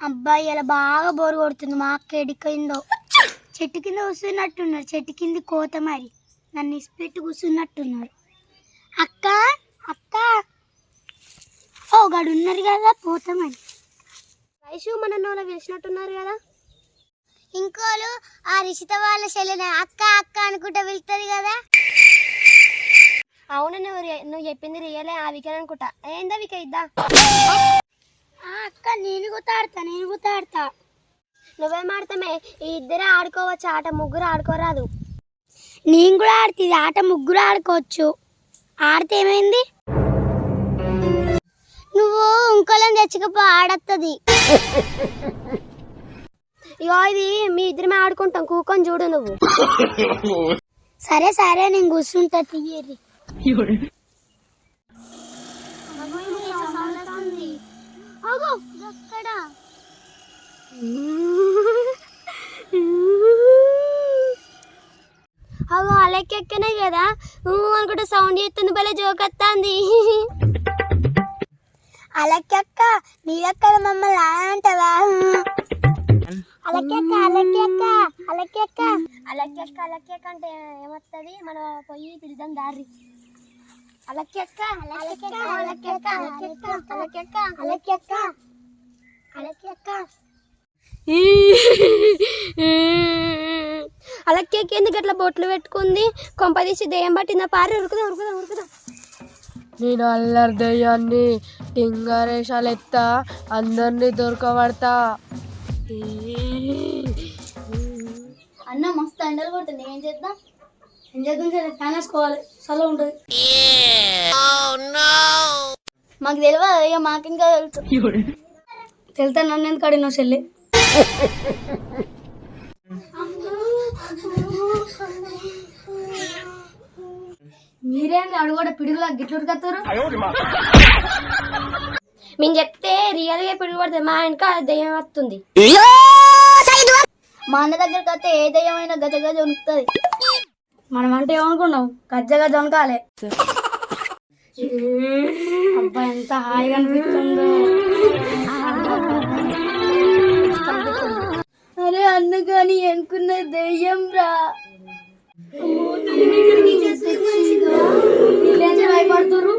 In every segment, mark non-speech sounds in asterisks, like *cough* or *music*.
అబ్బాయి ఇలా బాగా బోరు కొడుతుంది మా అక్క ఎడిపోయిందో చెట్టు కింద కూర్చున్నట్టున్నారు చెట్టు కింద కోత మరి. నన్ను ఇసిపెట్టి కూర్చున్నట్టున్నారు అక్క అక్క. ఓ గడు ఉన్నారు కదా పోతామని వైషు మన నోలో పిలిచినట్టున్నారు కదా. ఇంకోలు ఆ రిషిత వాళ్ళ చెల్లెన అక్క అక్క అనుకుంటా వెళ్తుంది కదా. అవును నువ్వు నువ్వు చెప్పింది రియలే ఆ వికెట్ అనుకుంటా. ఏందా విక ఇద్దా? అక్క నేను కూడా ఆడతా నేను కూడా ఆడతా. నువ్వేం ఆడతామే? ఈ ఇద్దరే ఆడుకోవచ్చు ఆట ముగ్గురు ఆడుకోరాదు. నేను కూడా ఆడుతుంది ఆట ముగ్గురు ఆడుకోవచ్చు. ఆడితే ఏమైంది? నువ్వు ఇంకోళ్ళని తెచ్చుకపో ఆడత్తది. ఇగో ఇది మీ ఇద్దరమే ఆడుకుంటాం కూకొని చూడు నువ్వు. *laughs* సరే సరే నేను కూర్చుంటా తీయరి అక్కడ. అగో అలెక్కెక్కనే కదా? అనుకుంటే సౌండ్ చేస్తుంది భలే జోక్ వస్తుంది. అలక్కెక్క నీలక్కల మమ్మల్ని అంటవా అలక్కెక్క అలక్కెక్క అలక్కెక్క. అలక్కెక్క అలక్కెక్క అంటే ఏమొస్తుంది మనం పోయి పిలుద్దాం దారి. అలకెక్క అలక్కేకి ఎందుకు అట్లా బొట్లు పెట్టుకుంది? కొంపదీసి దెయ్యం పట్టిందా? పారి ఉరుకుదా ఉరుకుదా ఉరుకుదా. నేను అల్లరి దెయ్యాన్ని టింగరేషాలు ఎత్తా అందరినీ దొరకబడతా. అన్న మస్తు అండలు కొడుతుంది. ఏం చేద్దాం? ఏం చేద్దాం సరే ఫ్యాన్ వేసుకోవాలి చల్ల ఉంటుంది. మాకు తెలియదు ఇక మాకు ఇంకా తెలుసు. తెలుతా నన్ను ఎందుకు అడిగినావు చెల్లి? మీరేంది అడుగుడ పిడుగులా గిట్లు కత్తారు మేము చెప్తే రియల్గా పిడుగు పడుతుంది మా వెనక దెయ్యం వస్తుంది. మా అన్న దగ్గరికి వస్తే ఏ దయ్యమైనా గజ గజ ఉనుకుతుంది మనం అంటే ఏమనుకున్నాం? గజ్జగా గజ అబ్బా ఎంత హాయిగా అనిపిస్తుందో. అరే అందుకని అనుకున్న దెయ్యం రా. భయపడుతురు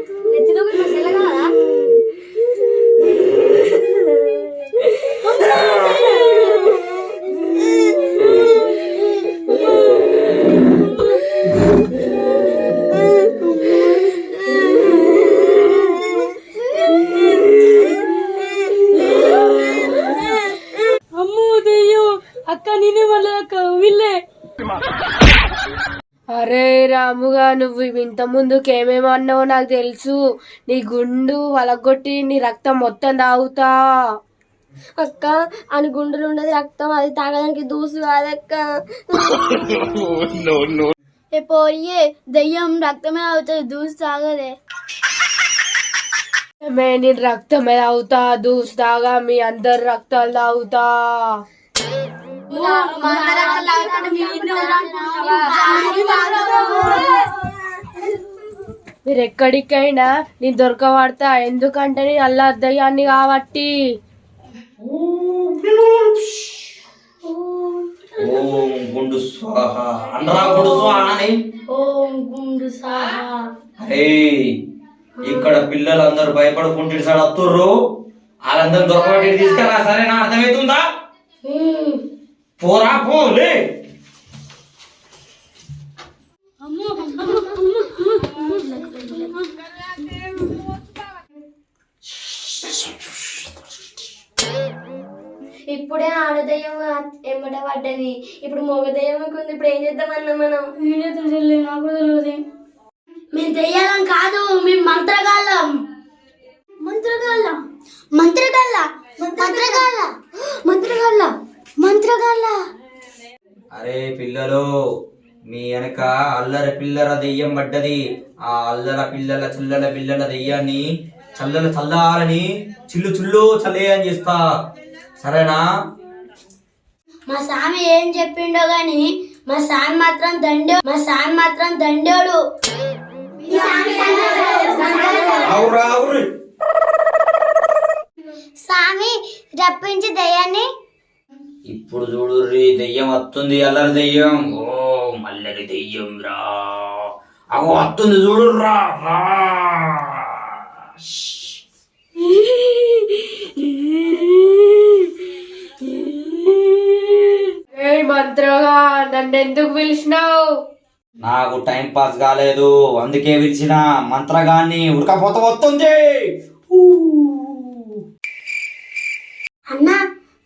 అరే రాముగా నువ్వు ఇంత ముందుకు ఏమేమి అన్నావో నాకు తెలుసు. నీ గుండు వలగొట్టి నీ రక్తం మొత్తం తాగుతా. అక్క అని గుండెలు ఉండదు రక్తం అది తాగడానికి దూసు కాదక్క. *laughs* ఏ పోయే దయ్యం రక్తమే అవుతుంది దూసి తాగదే. మే నేను రక్తమే తాగుతా దూసి తాగా మీ అందరు రక్తాలు తాగుతా. మీరు ఎక్కడికైనా నేను దొరకబడతా ఎందుకంటే నేను అల్లా దయ్యాన్ని కాబట్టి. ఓం గుండు స్వాహ అనరా గుండు స్వాహ అని ఓం గుండు సాహా అరే ఇక్కడ పిల్లలందరూ భయపడుకుంటే సార్ అత్తుర్రు. వాళ్ళందరూ దొరకబట్టి తీసుకురా సరేనా? అర్థమవుతుందా? పోరా పోలే ఇప్పుడే ఆడదయ్యం ఎమ్మట పడ్డది. ఇప్పుడు మగ దయ్యం ఉంది. ఇప్పుడు ఏం చేద్దామన్నా మనం? నాకు తెలియదు. మేము దెయ్యాలం కాదు మేము మంత్రగాళ్ళం మంత్రగాళ్ళ మంత్రగాళ్ళ మంత్రగాళ్ళ మంత్రగాళ్ళ అరే పిల్లలు మీ వెనక అల్లరి పిల్లల దెయ్యం పడ్డది. ఆ అల్లల పిల్లల చిల్లల పిల్లల దెయ్యాన్ని చల్లల చల్లాలని చిల్లు చిల్లు చల్లేయని చేస్తా. సరేనా? మా స్వామి ఏం చెప్పిండో గాని మా స్వామి మాత్రం దండే మా స్వామి మాత్రం దండోడు. స్వామి రప్పించి దయ్యాన్ని. ఇప్పుడు చూడు రీ దెయ్యం వస్తుంది అల్లరి దెయ్యం. ఓ మల్లరి దెయ్యం రా. అగో వస్తుంది చూడు రా. ఏ మంత్రగా నన్ను ఎందుకు పిలిచినావు? నాకు టైం పాస్ కాలేదు అందుకే పిలిచిన మంత్రగాన్ని ఉడకపోత వస్తుంది అన్నా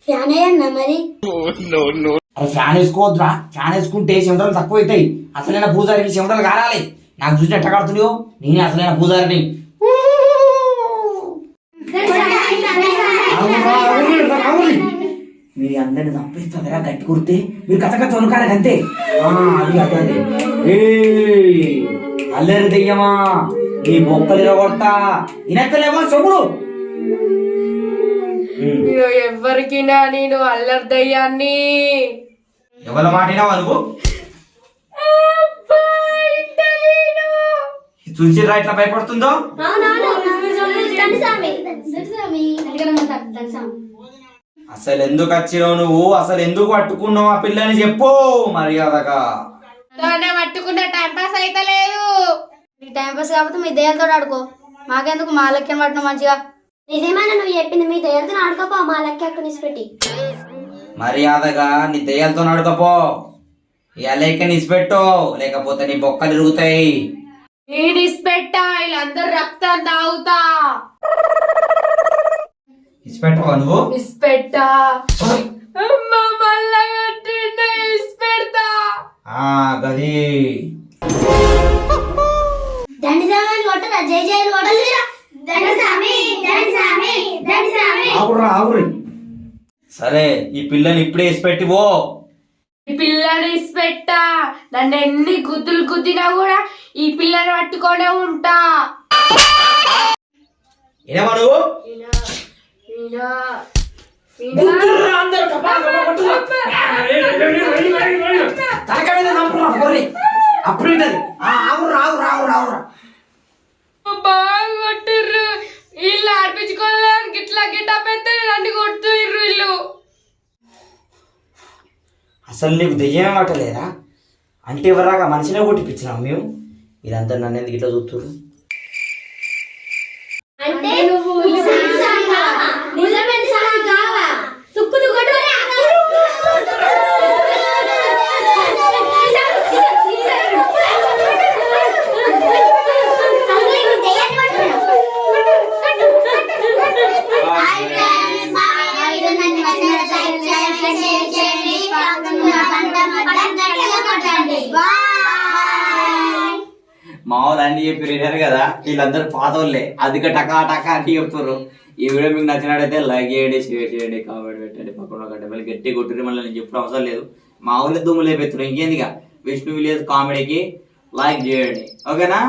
ఫ్యాన్ అయ్యన్నా మరి? అరే ఫ్యాన్ వేసుకోవద్దురా. ఫ్యాన్ వేసుకుంటే చెమటలు తక్కువ అవుతాయి అసలైన పూజారికి చెమటలు కారాలి. నాకు చూసిన ఎట్ట కడుతున్నాయో నేనే అసలైన పూజారిని. మీరు అందరిని చంపేస్తుందిరా గట్టి కుడితే? మీరు కథ కథ వణుకాలి అంతే. ఆ, అది అది. అల్లరి దెయ్యమా? నీ బొక్కలు ఇరగొడతా. ఇనక్కలేమో చెప్పుడు ఇగో ఎవ్వరికినా నేను అల్లర్దయ్యాన్ని. ఎవరి మాటినావా నువ్వు చూసిరా ఇట్లా భయపడుతుందో? అసలు ఎందుకు వచ్చినావు నువ్వు? అసలు ఎందుకు పట్టుకున్నావు ఆ పిల్లని చెప్పు మర్యాదగా. పట్టుకున్న టైం పాస్ అయితే లేదు నీ టైం పాస్ కాకపోతే మీ దయ్యాలతో ఆడుకో. మాకెందుకు మా లెక్కన పట్టిన మంచిగా? నిజమేనా నువ్వు చెప్పింది? మీ దయ్యాలతో ఆడుకోపో మా లెక్క అక్కడ నిసిపెట్టి మర్యాదగా నీ దయ్యాలతో నడుకపో లేక నిసిపెట్టు లేకపోతే నీ బొక్కలు ఇరుగుతాయి. ఈడిస్పెట్టా వీళ్ళందరూ రక్తం తాగుతా. ఇసిపెట్టవా నువ్వు? ఇస్పెట్టా. అమ్మ మళ్ళా కట్టిండే ఇస్పెడతా. ఆ గది. దండి కొట్టరా? జై జైలు కొట్టలేరా ఆగురా ఆగురి సరే ఈ పిల్లని ఇప్పుడే ఇసిపెట్టి పో. ఈ పిల్లని ఇస్పెట్టా నన్ను ఎన్ని గుద్దులు గుద్దినా కూడా ఈ పిల్లని పట్టుకొనే ఉంటా. ఏమా నువ్వు? ఆగురా ఆగురా ఆగురా ఆగురా బాగా కొట్టిర్రు వీళ్ళు ఆడిపించుకోలేడానికి ఇట్లా గిట్ట పెద్ద నన్ను కొడుతుర్రు వీళ్ళు అసలు నీకు దెయ్యమే పట్టలేదా అంటే ఎవరాగా మనిషినే కొట్టిపించినాం మేము? ఇదంతా నన్ను ఎందుకు ఇట్లా చూస్తున్నారు అని చెప్పి విన్నారు కదా వీళ్ళందరూ పాత వాళ్ళే అదిక టకా టకా అని చెప్తారు ఈ వీడియో మీకు నచ్చినట్టయితే లైక్ చేయండి షేర్ చేయండి కామెంట్ పెట్టండి. పక్కన గంట మళ్ళీ గట్టి కొట్టుడు మళ్ళీ నేను చెప్పడం అవసరం లేదు. మా ఊళ్ళో దుమ్ము లేపెత్తున్నాం ఇంకేందిగా? విష్ణు విలేజ్ కామెడీకి లైక్ చేయండి. ఓకేనా?